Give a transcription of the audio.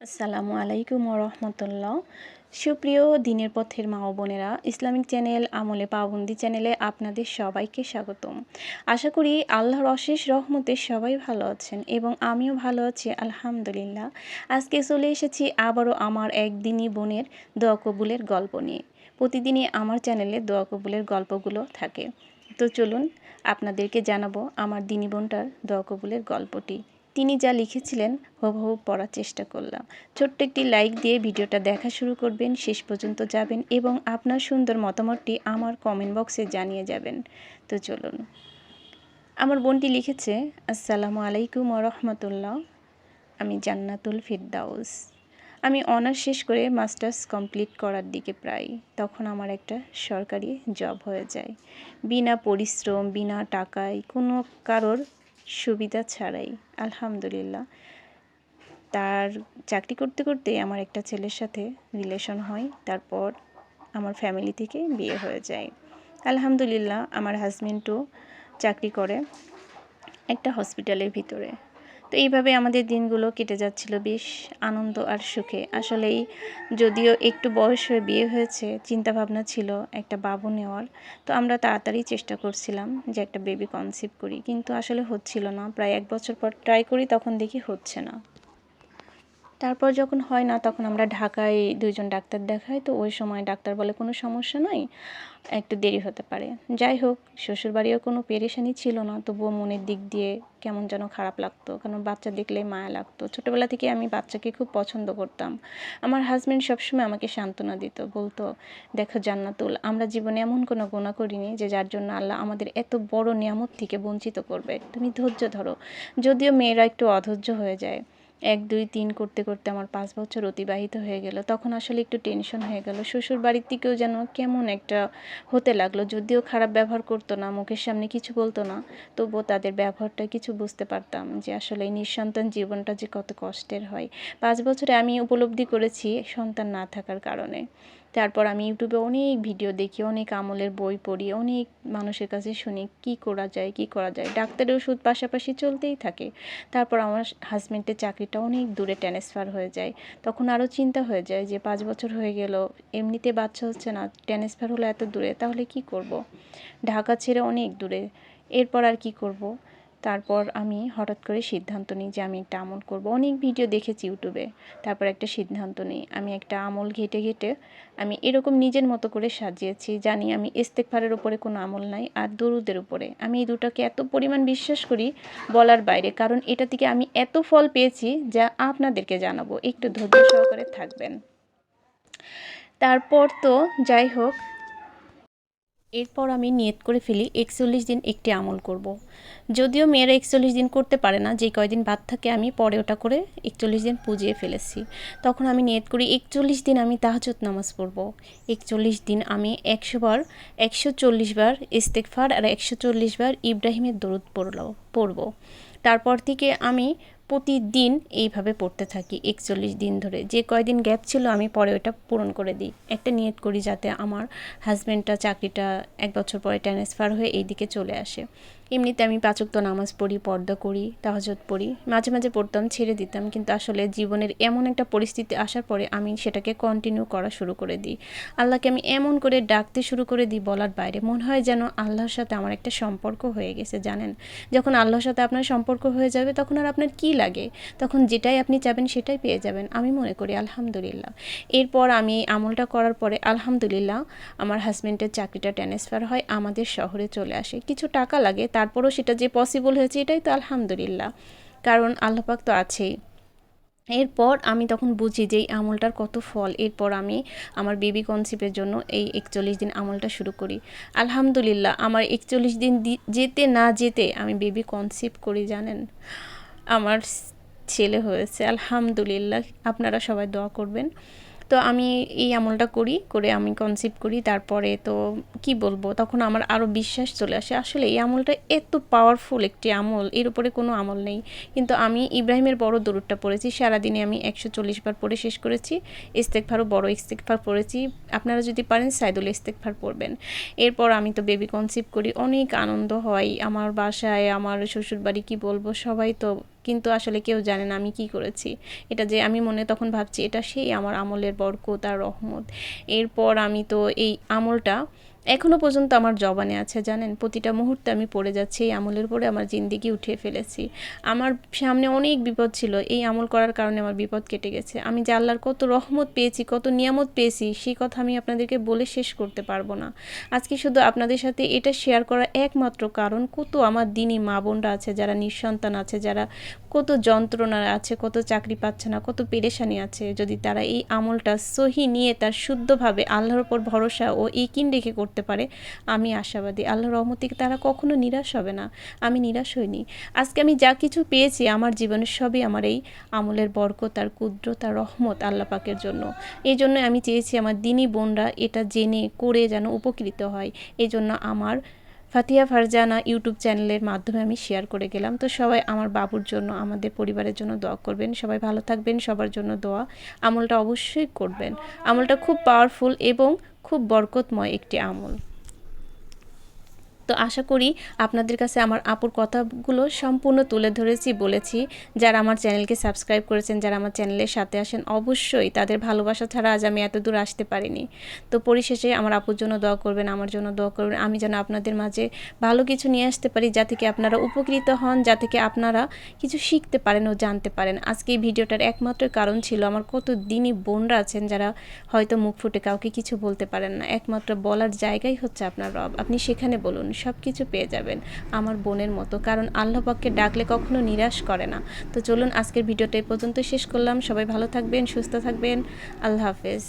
আসসালামু আলাইকুম রহমতুল্লাহ। সুপ্রিয় দিনের পথের মা ও বোনেরা, ইসলামিক চ্যানেল আমলে পাবন্দি চ্যানেলে আপনাদের সবাইকে স্বাগতম। আশা করি আল্লাহর অশেষ রহমতে সবাই ভালো আছেন এবং আমিও ভালো আছি, আলহামদুলিল্লাহ। আজকে চলে এসেছি আবারও আমার একদিনই বোনের দোয়া কবুলের গল্প নিয়ে। প্রতিদিনই আমার চ্যানেলে দোয়া কবুলের গল্পগুলো থাকে। তো চলুন আপনাদেরকে জানাব আমার দিনী বোনটার দোয়া কবুলের গল্পটি। তিনি যা লিখেছিলেন হুবহু পড়ার চেষ্টা করলাম। ছোট্ট একটি লাইক দিয়ে ভিডিওটা দেখা শুরু করবেন, শেষ পর্যন্ত যাবেন এবং আপনার সুন্দর মতামতটি আমার কমেন্ট বক্সে জানিয়ে যাবেন। তো চলুন। আমার বোনটি লিখেছে, আসসালামু আলাইকুম রহমতুল্লাহ। আমি জান্নাতুল ফিরদাউস। আমি অনার্স শেষ করে মাস্টার্স কমপ্লিট করার দিকে প্রায় তখন আমার একটা সরকারি জব হয়ে যায়। বিনা পরিশ্রম, বিনা টাকায় কোনো কারোর সুবিধা ছাড়াই, আলহামদুলিল্লাহ। তার চাকরি করতে করতে আমার একটা ছেলের সাথে রিলেশন হয়, তারপর আমার ফ্যামিলি থেকে বিয়ে হয়ে যায়। আলহামদুলিল্লাহ, আমার হাজব্যান্ডও চাকরি করে একটা হসপিটালের ভিতরে। তো এইভাবে আমাদের দিনগুলো কেটে যাচ্ছিল বেশ আনন্দ আর সুখে। আসলেই যদিও একটু বয়স হয়ে বিয়ে হয়েছে, চিন্তাভাবনা ছিল একটা বাবু নেওয়ার। তো আমরা তাড়াতাড়ি চেষ্টা করছিলাম যে একটা বেবি কনসিভ করি, কিন্তু আসলে হচ্ছিল না। প্রায় এক বছর পর ট্রাই করি, তখন দেখি হচ্ছে না। তারপর যখন হয় না, তখন আমরা ঢাকায় দুইজন ডাক্তার দেখাই। তো ওই সময় ডাক্তার বলে কোনো সমস্যা নয় একটু দেরি হতে পারে। যাই হোক, শ্বশুরবাড়িও কোনো পেরেশানি ছিল না, তবুও মনের দিক দিয়ে কেমন যেন খারাপ লাগতো। কারণ বাচ্চা দেখলে মায়া লাগতো। ছোটোবেলা থেকে আমি বাচ্চাকে খুব পছন্দ করতাম। আমার হাজব্যান্ড সবসময় আমাকে সান্ত্বনা দিত, বলতো, দেখো জান্নাতুল, আমরা জীবনে এমন কোনো গোনা করিনি যে যার জন্য আল্লাহ আমাদের এত বড় নিয়ামত থেকে বঞ্চিত করবে। তুমি ধৈর্য ধরো। যদিও মেয়েরা একটু অধৈর্য হয়ে যায়। এক, দুই, তিন করতে করতে আমার পাঁচ বছর অতিবাহিত হয়ে গেল। তখন আসলে একটু টেনশন হয়ে গেল। শ্বশুর বাড়ির থেকেও যেন কেমন একটা হতে লাগল। যদিও খারাপ ব্যবহার করতো না, মুখের সামনে কিছু বলতো না, তবুও তাদের ব্যবহারটা কিছু বুঝতে পারতাম যে আসলে এই নিঃসন্তান জীবনটা যে কত কষ্টের হয়। পাঁচ বছরে আমি উপলব্ধি করেছি সন্তান না থাকার কারণে। তারপর আমি ইউটিউবে অনেক ভিডিও দেখি, অনেক আমলের বই পড়ি, অনেক মানুষের কাছে শুনি, কি করা যায়, কি করা যায় ডাক্তারের ওষুধ পাশাপাশি চলতেই থাকে তারপর আমার হাজব্যান্ডের চাকরিটা অনেক দূরে ট্রান্সফার হয়ে যায় তখন আরও চিন্তা হয়ে যায় যে, পাঁচ বছর হয়ে গেল, এমনিতে বাচ্চা হচ্ছে না ট্রান্সফার হলো এত দূরে, তাহলে কি করব। ঢাকা ছেড়ে অনেক দূরে, এরপর আর কি করব। তারপর আমি হঠাৎ করে সিদ্ধান্ত নিই যে আমি একটা আমল করব। অনেক ভিডিও দেখেছি ইউটিউবে তারপর একটা সিদ্ধান্ত নিই। আমি একটা আমল ঘেটে ঘেটে আমি এরকম নিজের মতো করে সাজিয়েছি। জানি আমি ইস্তেকফারের উপরে কোনো আমল নাই আর দরুদের উপরে। আমি এই দুটোকে এত পরিমাণ বিশ্বাস করি বলার বাইরে। কারণ এটা থেকে আমি এত ফল পেয়েছি যা আপনাদেরকে জানাব। একটু ধৈর্য সহকারে থাকবেন। তারপর তো যাই হোক এরপর আমি নিয়ত করে ফেলি, একচল্লিশ দিন একটি আমল করব। যদিও মেয়েরা একচল্লিশ দিন করতে পারে না, যে কয়দিন বাদ থাকে আমি পরে ওটা করে একচল্লিশ দিন পুজিয়ে ফেলেছি। তখন আমি নিয়ত করি, একচল্লিশ দিন আমি তাহাজত নামাজ পড়ব। একচল্লিশ দিন আমি একশো বার, একশো চল্লিশ বার ইস্তেকফার আর একশো চল্লিশ বার ইব্রাহিমের দরুদ পড়ল, পড়ব। তারপর থেকে আমি প্রতিদিন এইভাবে পড়তে থাকি, একচল্লিশ দিন ধরে। যে কয়দিন গ্যাপ ছিল, আমি পরে ওটা পূরণ করে দিই। একটা নিয়ত করি যাতে আমার হাজব্যান্ডটা চাকরিটা এক বছর পরে ট্রান্সফার হয়ে এইদিকে চলে আসে। এমনিতে আমি পাচক তো নামাজ পড়ি, পর্দা করি তাহাজত পড়ি। মাঝে মাঝে পড়তাম, ছেড়ে দিতাম। কিন্তু আসলে জীবনের এমন একটা পরিস্থিতি আসার পরে আমি সেটাকে কন্টিনিউ করা শুরু করে দিই। আল্লাহকে আমি এমন করে ডাকতে শুরু করে দিই বলার বাইরে। মনে হয় যেন আল্লাহর সাথে আমার একটা সম্পর্ক হয়ে গেছে, জানেন? যখন আল্লাহর সাথে আপনার সম্পর্ক হয়ে যাবে, তখন আর আপনার কী লাগে? তখন যেটাই আপনি চাবেন, সেটাই পেয়ে যাবেন। আমি মনে করি, আলহামদুলিল্লাহ। এরপর আমি আমলটা করার পরে, আলহামদুলিল্লাহ, আমার হাজব্যান্ডের চাকরিটা ট্রান্সফার হয়, আমাদের শহরে চলে আসে। কিছু টাকা লাগে তারপরও সেটা যে পসিবল হয়েছে এটাই তো আলহামদুলিল্লাহ। কারণ আল্লাপাক তো আছেই। এরপর আমি তখন বুঝি যে এই আমলটার কত ফল। এরপর আমি আমার বেবি কনসিপের জন্য এই একচল্লিশ দিন আমলটা শুরু করি। আলহামদুলিল্লাহ, আমার একচল্লিশ দিন যেতে না যেতে আমি বেবি কনসিপ করি, জানেন? আমার ছেলে হয়েছে, আলহামদুলিল্লাহ। আপনারা সবাই দোয়া করবেন। তো আমি এই আমলটা করি, করে আমি কনসিভ করি, তারপরে তো কি বলব, তখন আমার আরও বিশ্বাস চলে আসে, আসলে এই আমলটা এত পাওয়ারফুল একটি আমল, এর উপরে কোনো আমল নেই। কিন্তু আমি ইব্রাহিমের বড় দরুদটা পড়েছি, সারাদিনে আমি একশো চল্লিশ বার পড়ে শেষ করেছি, ইস্তেকফারও বড় ইস্তেকফার পড়েছি, আপনারা যদি পারেন সাইদুল ইস্তেকফার পড়বেন। এরপর আমি তো বেবি কনসিভ করি, অনেক আনন্দ হয় আমার বাসায়, আমার শ্বশুরবাড়ি, কি বলব, সবাই তো কিন্তু আসলে কেউ জানে না আমি কি করেছি। এটা যে আমি মনে তখন ভাবছি, এটা সেই আমার আমলের বরকত আর রহমত। এরপর আমি তো এই আমলটা এখনও পর্যন্ত আমার জবানে আছে, জানেন? প্রতিটা মুহূর্তে আমি পড়ে যাচ্ছি, এই আমলের পরে আমার জিন্দিগি উঠিয়ে ফেলেছি। আমার সামনে অনেক বিপদ ছিল, এই আমল করার কারণে আমার বিপদ কেটে গেছে। আমি যে আল্লাহর কত রহমত পেয়েছি, কত নিয়ামত পেয়েছি সেই কথা আমি আপনাদেরকে বলে শেষ করতে পারব না। আজকে শুধু আপনাদের সাথে এটা শেয়ার করার একমাত্র কারণ, কত আমার দিনই মা বোনরা আছে, যারা নিঃসন্তান আছে, যারা কত যন্ত্রণা আছে, কত চাকরি পাচ্ছে না, কত পেরেশানি আছে। যদি তারা এই আমলটা সহি নিয়ে তার শুদ্ধভাবে আল্লাহর ওপর ভরসা ও ইকিন রেখে করতে পারে। আমি আশাবাদী। আল্লাহ রহমত তারা কখনো নিরাশ হবে না। আমি নিরাশ হইনি। আজকে আমি যা কিছু পেয়েছি আমার জীবনের সবই আমার এই আমলের বরকত আর কুদ্র তার রহমত আল্লাহ পাকের জন্য। এই জন্য আমি চেয়েছি আমার দিনী বোনরা এটা জেনে, করে যেন উপকৃত হয়। এই জন্য আমার ফাতিয়া ফারজানা ইউটিউব চ্যানেলের মাধ্যমে আমি শেয়ার করে গেলাম। তো সবাই আমার বাবুর জন্য, আমাদের পরিবারের জন্য দোয়া করবেন। সবাই ভালো থাকবেন, সবার জন্য দোয়া। আমলটা অবশ্যই করবেন। আমলটা খুব পাওয়ারফুল এবং খুব বরকতময় একটি আমল। তো আশা করি আপনাদের কাছে আমার আপুর কথাগুলো সম্পূর্ণ তুলে ধরেছি, বলেছি। যারা আমার চ্যানেলকে সাবস্ক্রাইব করেছেন, যারা আমার চ্যানেলের সাথে আসেন অবশ্যই তাদের ভালোবাসা ছাড়া আজ আমি এত দূর আসতে পারিনি। তো পরিশেষে আমার আপুর জন্য দোয়া করবেন, আমার জন্য দোয়া করবেন। আমি যেন আপনাদের মাঝে ভালো কিছু নিয়ে আসতে পারি, যা থেকে আপনারা উপকৃত হন, যা থেকে আপনারা কিছু শিখতে পারেন ও জানতে পারেন। আজকে এই ভিডিওটার একমাত্র কারণ ছিল আমার কত দিনই বোনরা আছেন যারা হয়তো মুখ ফুটে কাউকে কিছু বলতে পারেন না। একমাত্র বলার জায়গাই হচ্ছে আপনার রব। আপনি সেখানে বলুন সব কিছু পেয়ে যাবেন আমার বোনের মতো। কারণ আল্লাহ পাককে ডাকলে কখনো নিরাশ করে না। তো চলুন আজকের ভিডিওটা এই পর্যন্ত শেষ করলাম। সবাই ভালো থাকবেন, সুস্থ থাকবেন। আল্লাহ হাফেজ।